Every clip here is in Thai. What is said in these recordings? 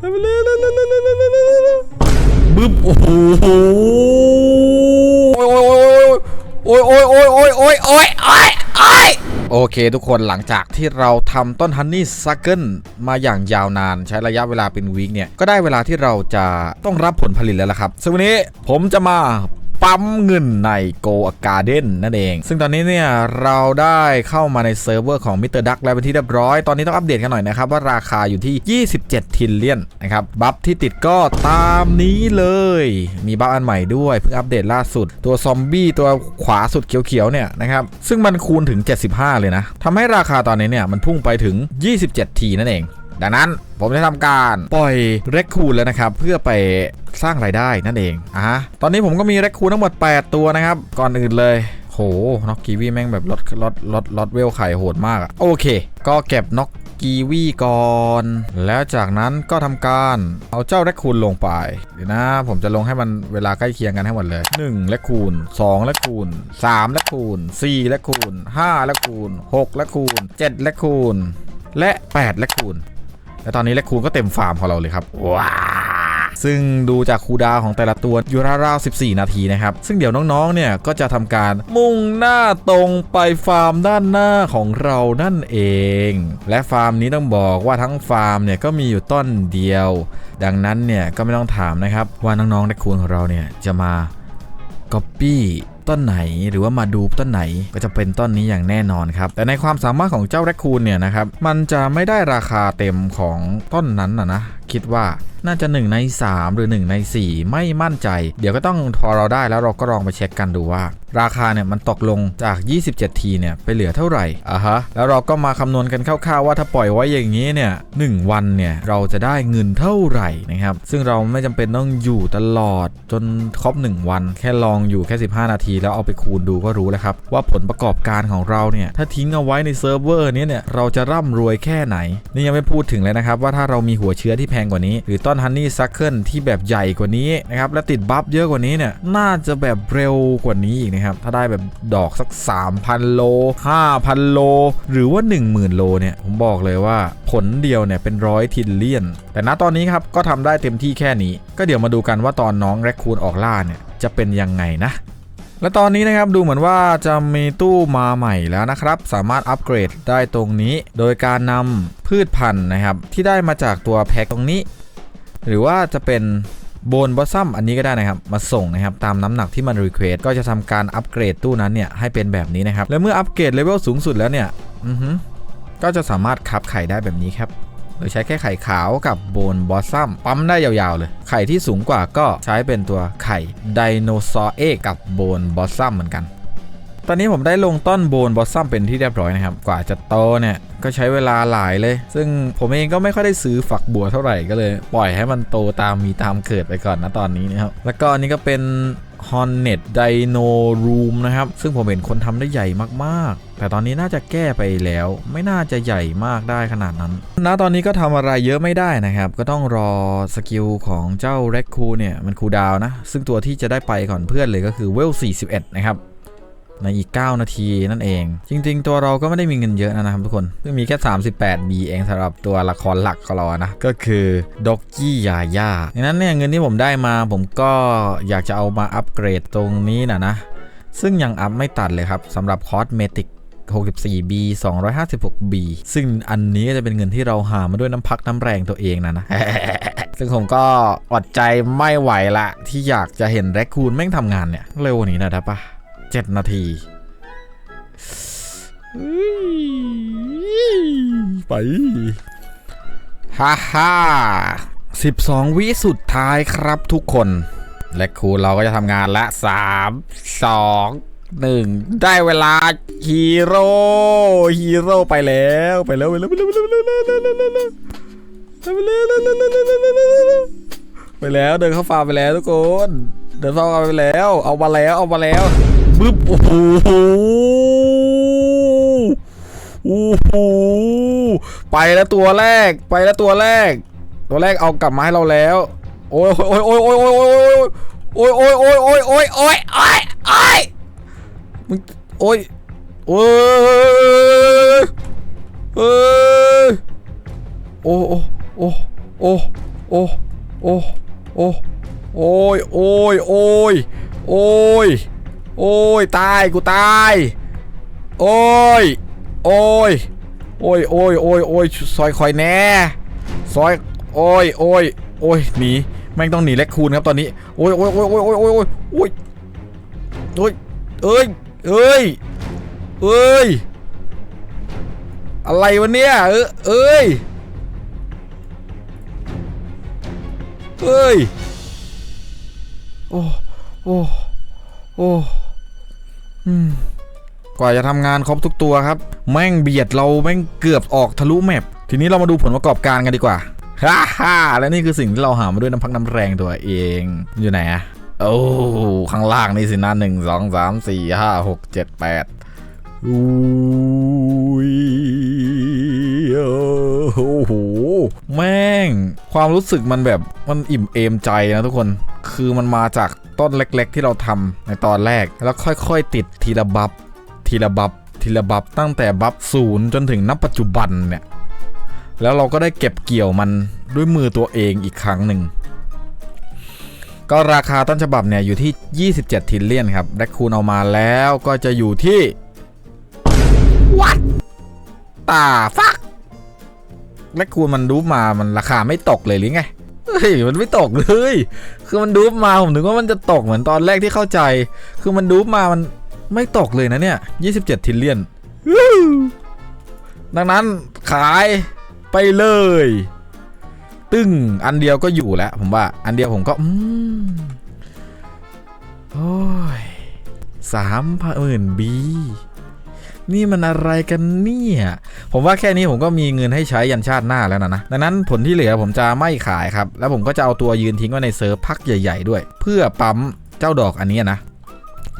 ทำไปเลยเร็วเร็วเร็วเร็วเร็วเร็วเร็วเร็วบึ้บโอ้โหโอ้ยโอ้ยโอ้ยโอ้ยโอ้ยโอ้ยโอ้ยโอ้ยโอ้ยโอเคทุกคนหลังจากที่เราทำต้นฮันนี่ซักเกิลมาอย่างยาวนานใช้ระยะเวลาเป็นวีคเนี่ย ก็ได้เวลาที่เราจะต้องรับผลผลิตแล้วล่ะครับซึ่งวันนี้ผมจะมา ปั๊มเงินใน Go Garden นั่นเอง ซึ่งตอนนี้เนี่ยเราได้เข้ามาในเซิร์ฟเวอร์ของ Mr. Duck แล้วเป็นที่เรียบร้อย ตอนนี้ต้องอัปเดตกันหน่อยนะครับ ว่าราคาอยู่ที่ 27 ทิลเลียนนะครับ บัฟที่ติดก็ตามนี้เลย มีบัฟอันใหม่ด้วย เพิ่งอัปเดตล่าสุด ตัวซอมบี้ตัวขวาสุดเขียวๆเนี่ยนะครับ ซึ่งมันคูณถึง 75 เลยนะทำให้ราคาตอนนี้เนี่ยมันพุ่งไปถึง 27 ทีนั่นเอง ดังนั้นผมจะทำการปล่อยเรคคูนแล้วนะครับ เพื่อไปสร้างรายได้นั่นเองอะฮะตอนนี้ผมก็มีเรคคูนทั้งหมด 8 ตัวนะครับ ก่อนอื่นเลยโหน็อกกีวีแม่งแบบลดลดลดลดเวลไข่โหดมากอะโอเค ก็เก็บน็อกกีวีก่อน แล้วจากนั้นก็ทำการเอาเจ้าเรคคูนลงไปเดี๋ยวนะ ผมจะลงให้มันเวลาใกล้เคียงกันให้หมดเลย1เรคคูน2เรคคูน3เรคคูน4เรคคูน5เรคคูน6เรคคูน7เรคคูนและ8เรคคูน และตอนนี้เลคคูนก็เต็มฟาร์มของเราเลยครับว้าซึ่งดูจากคูดาวของแต่ละตัวอยู่ราวๆ14 นาทีนะครับ ซึ่งเดี๋ยวน้องๆ เนี่ยก็จะทำการมุ่งหน้าตรงไปฟาร์มด้านหน้าของเรานั่นเอง และฟาร์มนี้ต้องบอกว่าทั้งฟาร์มเนี่ยก็มีอยู่ต้นเดียว ดังนั้นเนี่ยก็ไม่ต้องถามนะครับว่าน้องๆเลคคูนของเราเนี่ยจะมาก๊อปปี้ ต้นไหน หรือว่ามาดูต้นไหนก็จะเป็นต้นนี้อย่างแน่นอนครับแต่ในความสามารถของเจ้าแรคคูนเนี่ยนะครับมันจะไม่ได้ราคาเต็มของต้นนั้นนะนะคิดว่าน่าจะ 1 ใน 3 หรือ 1 ใน 4 ไม่มั่นใจ เดี๋ยวก็ต้องพอเราได้แล้วเราก็ลองไปเช็คกันดูว่าราคาเนี่ยมันตกลงจาก 27 ทีเนี่ยไปเหลือเท่าไหร่อะฮะแล้วเราก็มาคำนวณกันคร่าวๆว่าถ้าปล่อยไว้อย่างนี้เนี่ยหนึ่งวันเนี่ยเราจะได้เงินเท่าไหร่นะครับซึ่งเราไม่จำเป็นต้องอยู่ตลอดจนครบ 1 วัน แค่ลองอยู่แค่ 15 นาที แล้วเอาไปคูณดูก็รู้แล้วครับว่าผลประกอบการของเราเนี่ยถ้าทิ้งเอาไว้ในเซิร์ฟเวอร์นี้เนี่ยเราจะร่ำรวยแค่ไหน นี่ยังไม่พูดถึงเลยนะครับว่าถ้าเรามีหัวเชื้อที่แพงกว่านี้ หรือต้นฮันนี่ซักเคิลที่แบบใหญ่กว่านี้นะครับและติดบัฟเยอะกว่านี้เนี่ยน่าจะแบบเร็วกว่านี้อีกนะครับ ถ้าได้แบบดอกสัก 3,000 โล 5,000 โล หรือว่า 10,000 โลเนี่ย ผมบอกเลยว่าผลเดียวเนี่ยเป็นร้อยทิลเลียน แต่ณตอนนี้ครับ ก็ทำได้เต็มที่แค่นี้ ก็เดี๋ยวมาดูกันว่าตอนน้องแรคคูนออกล่าเนี่ยจะเป็นยังไงนะและตอนนี้นะครับดูเหมือนว่าจะมีตู้มาใหม่แล้วนะครับ สามารถอัปเกรดได้ตรงนี้ โดยการนำพืชพันธุ์นะครับ ที่ได้มาจากตัวแพ็คตรงนี้ หรือว่าจะเป็น โบนบอสซัมอันนี้ก็ได้นะครับมาส่งนะครับตามน้ำหนักที่มันรีเควสก็จะทำการอัปเกรดตู้นั้นเนี่ยให้เป็นแบบนี้นะครับและเมื่ออัปเกรดเลเวลสูงสุดแล้วเนี่ยอือฮึก็จะสามารถคับไข่ได้แบบนี้ครับโดยใช้แค่ไข่ขาวกับโบนบอสซัมปั๊มได้ยาวๆเลย ไข่ที่สูงกว่าก็ใช้เป็นตัวไข่ไดโนเสาร์เอกกับโบนบอสซัมเหมือนกัน ตอนนี้ผมได้ลงต้นโบนบอสซัมเป็นที่เรียบร้อยนะครับ กว่าจะโตเนี่ย ก็ใช้เวลาหลายเลย ซึ่งผมเองก็ไม่ค่อยได้ซื้อฝักบัวเท่าไหร่ก็เลย ปล่อยให้มันโตตามมีตามเกิดไปก่อนนะตอนนี้นะครับ แล้วก็อันนี้ก็เป็น Hornet Dino Room นะครับ ซึ่งผมเห็นคนทำได้ใหญ่มากๆ แต่ตอนนี้น่าจะแก้ไปแล้ว ไม่น่าจะใหญ่มากได้ขนาดนั้นณตอนนี้ก็ทำอะไรเยอะไม่ได้นะครับ ก็ต้องรอสกิลของเจ้า r e c k o เนี่ย มันคูดาวนะ ซึ่งตัวที่จะได้ไปก่อนเพื่อนเลยก็คือเวล41 นะครับ ในอีก 9 นาทีนั่นเอง จริง ๆ ตัวเราก็ไม่ได้มีเงินเยอะนะครับทุกคนเพิ่งมีแค่ 38 B เองสำหรับตัวละครหลักของเรานะ ก็คือด็อกกี้ยาย่าดังนั้นเนี่ยเงินที่ผมได้มาผมก็อยากจะเอามาอัปเกรดตรงนี้นะนะ ซึ่งยังอัพไม่ตัดเลยครับสำหรับคอสเมติก 64B 256B ซึ่งอันนี้จะเป็นเงินที่เราหามาด้วยน้ำพักน้ำแรงตัวเองนะนะ ซึ่งผมก็อดใจไม่ไหวละที่อยากจะเห็นแรคคูนแม่งทำงานเนี่ยเร็วกว่านี้นะได้ปะ 7นาทีไปฮ่าฮ่า12วิสุดท้ายครับทุกคน และครูเราก็จะทำงานละ3 2 1ได้เวลาฮีโร่ฮีโร่ไปแล้วไปแล้วไปแล้วไปแล้วไปแล้วไปแล้วไปแล้วไปแล้วไปแล้วไปแล้วไปแล้วเดินเข้าฟาร์มไปแล้วทุกคน เดินเข้าฟาร์มไปแล้ว เอามาแล้วเอามาแล้ว บึ๊บโอ้โหโอ้โหไปแล้วตัวแรกไปแล้วตัวแรก ตัวแรกเอากลับมาให้เราแล้ว โอ้ยโอ้ยโอ้ยโอ้ยโอ้ยโอ้ยโอ้ยโอ้ยโอ้ยโอ้ยโอ้ยโอ้ยโอ้ยมึงโอ้ยโอ้ยเอ้ยโอ้โอ้โอ้โอ้โอ้โอ้โอ้โอ้ยโอ้ยโอ้ยโอ้ย โอ้ยตายกูตาย โอ้ย โอ้ย โอ้ยโอ้ยโอ้ยโอ้ยซอยคอยแน่ซอย โอ้ยโอ้ยโอ้ยหนีแม่งต้องหนีเล็กคูณครับตอนนี้ โอ้ยโอ้ยโอ้ยโอ้ยโอ้ยโอ้ยโอ้ยโอ้ยเอ้ยเอ้ยเอ้ย อะไรวะเนี่ยเออเอ้ยเฮ้ย โอ้ โอ้ โอ้ กว่าจะทำงานครบทุกตัวครับ แม่งเบียดเราแม่งเกือบออกทะลุแมปทีนี้เรามาดูผลประกอบการกันดีกว่าฮ่าฮ่าและนี่คือสิ่งที่เราหามาด้วยน้ำพักน้ำแรงตัวเองอยู่ไหนอะโอ้ข้างล่างนี่สินะหนึ่งสองสามสี่ห้าหกเจ็ดแปดอุ้ยโอ้โห แม่ง ความรู้สึกมันแบบมันอิ่มเอมใจนะทุกคน คือมันมาจาก ต้นเล็ก ๆ ที่เราทำในตอนแรก แล้วค่อย ๆ ติดทีละบัฟทีละบัฟทีละบัฟตั้งแต่บัฟศูนย์จนถึงณปัจจุบันเนี่ยแล้วเราก็ได้เก็บเกี่ยวมันด้วยมือตัวเองอีกครั้งหนึ่งก็ราคาต้นฉบับเนี่ยอยู่ที่ 27 ทิลเลียนครับแรคคูนเอามาแล้วก็จะอยู่ที่ What ตาฟักแรคคูนมันดูปมามันราคาไม่ตกเลยหรือไง เฮ้ยมันไม่ตกเลย คือมันดูปมาผมนึกว่ามันจะตกเหมือนตอนแรกที่เข้าใจ คือมันดูปมามันไม่ตกเลยนะเนี่ย 27 ทิลเลียน ดังนั้นขายไปเลย ตึ้งอันเดียวก็อยู่แล้ว ผมว่า อันเดียวผมก็ อืมโอ้ยสามพันหมื่นบี นี่มันอะไรกันเนี่ย ผมว่าแค่นี้ผมก็มีเงินให้ใช้ยันชาติหน้าแล้วนะนะ ดังนั้นผลที่เหลือผมจะไม่ขายครับ แล้วผมก็จะเอาตัวยืนทิ้งไว้ในเซิร์ฟพักใหญ่ ๆ ด้วย เพื่อปั๊มเจ้าดอกอันนี้นะ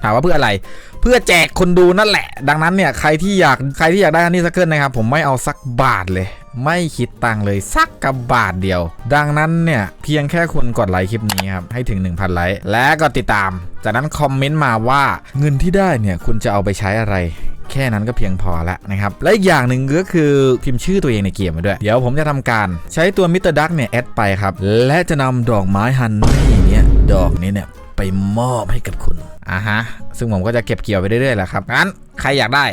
ถามว่าเพื่ออะไร เพื่อแจกคนดูนั่นแหละ ดังนั้นเนี่ยใครที่อยากใครที่อยากได้ฮันนี่ซักเกิลนะครับ ผมไม่เอาสักบาทเลย ไม่คิดตังเลยสักกับบาทเดียว ดังนั้นเนี่ยเพียงแค่คุณกดไลค์คลิปนี้ครับให้ถึง 1,000 ไลค์และก็ติดตาม จากนั้นคอมเมนต์มาว่าเงินที่ได้เนี่ยคุณจะเอาไปใช้อะไร แค่นั้นก็เพียงพอแล้วนะครับ และอีกอย่างหนึ่งก็คือพิมพ์ชื่อตัวเองในเกมมาด้วย เดี๋ยวผมจะทำการใช้ตัวมิสเตอร์ดักเนี่ยแอดไปครับ และจะนำดอกไม้ฮันนี่เนี่ยดอกนี้เนี่ยไปมอบให้กับคุณอะฮะ ซึ่งผมก็จะเก็บเกี่ยวไปเรื่อยๆแหละครับ งั้นใครอยากได้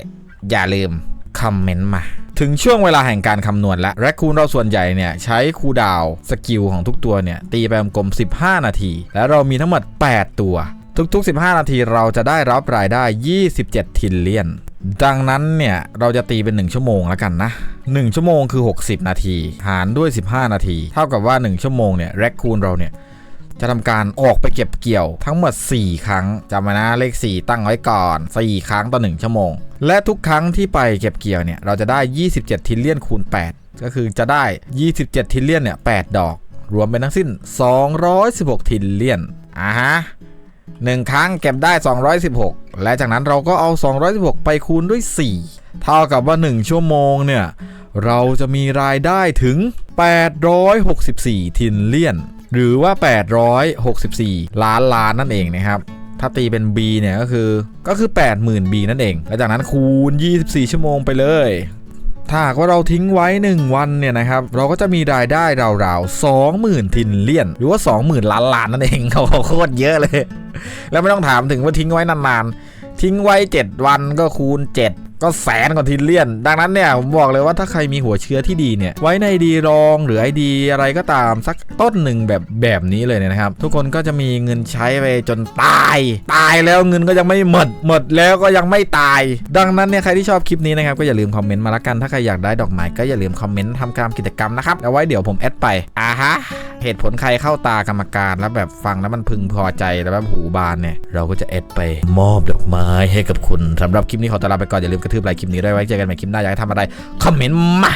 อย่าลืมคอมเมนต์มา ถึงช่วงเวลาแห่งการคำนวณแล้วแรคคูนเราส่วนใหญ่เนี่ย ใช้คูดาวสกิลของทุกตัวเนี่ย ตีไปกลมๆ15 นาที แล้วเรามีทั้งหมด 8 ตัว ทุกๆ 15 นาทีเราจะได้รับรายได้ 27 ทิลเลียน ดังนั้นเนี่ย เราจะตีเป็น 1 ชั่วโมงแล้วกันนะ 1 ชั่วโมงคือ 60 นาที หารด้วย 15 นาที เท่ากับว่า 1 ชั่วโมงเนี่ยแรคคูนเราเนี่ยจะทำการออกไปเก็บเกี่ยวทั้งหมด 4 ครั้งจำไว้นะเลข 4 ตั้งไว้ก่อน 4 ครั้งต่อ 1 ชั่วโมง และทุกครั้งที่ไปเก็บเกี่ยวเนี่ย เราจะได้ 27 ทิลเลียนคูณ 8 ก็คือจะได้ 27 ทิลเลียนเนี่ย 8 ดอก รวมเป็นทั้งสิ้น 216 ทิลเลียนอ่าฮะ หนึ่งครั้งเก็บได้ 216 และจากนั้นเราก็เอา 216 ไปคูณด้วย 4 เท่ากับว่า 1 ชั่วโมงเนี่ย เราจะมีรายได้ถึง 864 ทิลเลียน หรือว่า 864 ล้านล้านนั่นเองนะครับถ้าตีเป็น B เนี่ยก็คือก็คือ 80,000 B นั่นเอง และจากนั้นคูณ 24 ชั่วโมงไปเลย ถ้าหากว่าเราทิ้งไว้ 1 วันเนี่ยนะครับ เราก็จะมีรายได้ราวๆ 20,000 ทินเลียน หรือว่า 20,000 ล้านล้านนั่นเองโอ้โหโคตรเยอะเลย แล้วไม่ต้องถามถึงว่าทิ้งไว้นานๆ ทิ้งไว้ 7 วันก็คูณ 7 ก็แสนกว่าทินเลียน ดังนั้นเนี่ยผมบอกเลยว่าถ้าใครมีหัวเชื้อที่ดีเนี่ย ไว้ในดีรองหรือไอดีอะไรก็ตามสักต้นหนึ่งแบบแบบนี้เลยเนี่ยนะครับ ทุกคนก็จะมีเงินใช้ไปจนตาย ตายแล้วเงินก็ยังไม่หมด หมดแล้วก็ยังไม่ตาย ดังนั้นเนี่ยใครที่ชอบคลิปนี้นะครับก็อย่าลืมคอมเมนต์มาละกันถ้าใครอยากได้ดอกไม้ก็อย่าลืมคอมเมนต์ทำการกิจกรรมนะครับเอาไว้เดี๋ยวผมแอดไปอ่าฮะเหตุผลใครเข้าตากรรมการแล้วแบบฟังแล้วมันพึงพอใจแล้วแบบหูบานเนี่ยเราก็จะแอดไปมอบดอกไม้ให้กับคุณสำหรับคลิปนี้ขอตลาไปก่อนอย่าลืมกระทืบไลค์คลิปนี้ด้วยไว้เจอกันใหม่คลิปหน้าอยากให้ทำอะไรคอมเมนต์มา